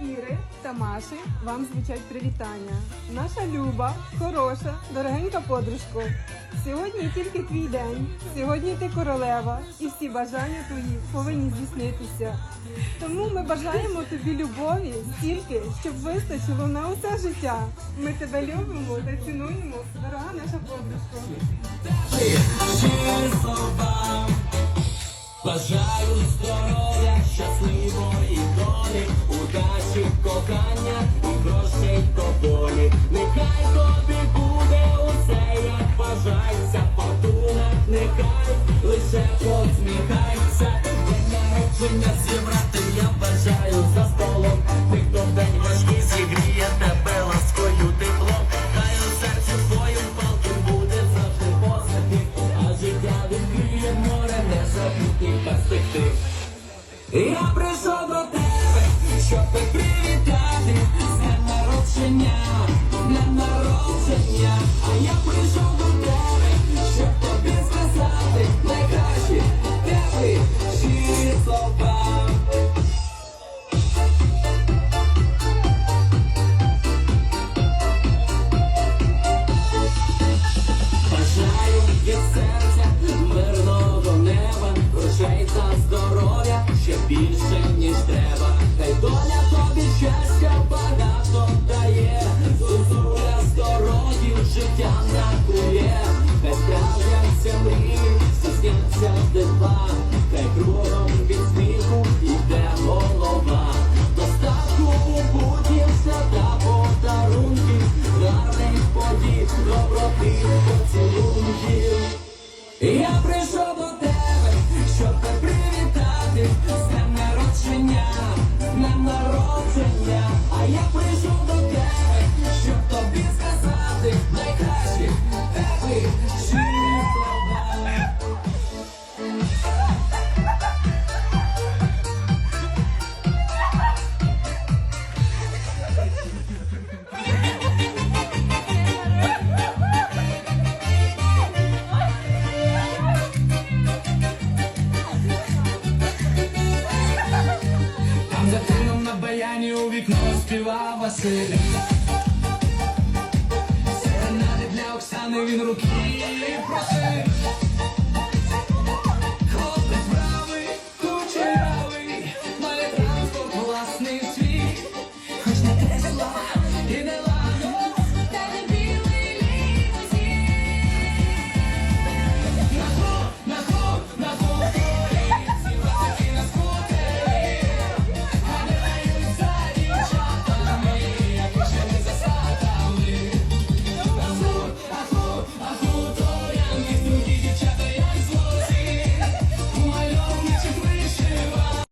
Іри та Маші вам звучать привітання. Наша люба, хороша, дорогенька подружко. Сьогодні тільки твій день. Сьогодні ти королева, і всі бажання твої повинні здійснитися. Тому ми бажаємо тобі любові стільки, щоб вистачило на усе життя. Ми тебе любимо та цінуємо, дорога наша подружко. Бажаю здоров'я, щасливої долі, кохання і грошей до долі. Нехай тобі буде усе, як бажається, фортуна, нехай лише посміхайся. День народження зібрати я бажаю за столом. Ти хто день важкий зігріє тебе ласкою теплом. Хай у серці твоїм палким буде завжди позитив, а життя відкриє море незабутніх перспектив. Я прийшов народження. А Я прийшов до тебе, щоб тебе привітати з днем народження, з днем народження. А я прийшов у вікно співав Василь. Серенади для Оксани він руки просив.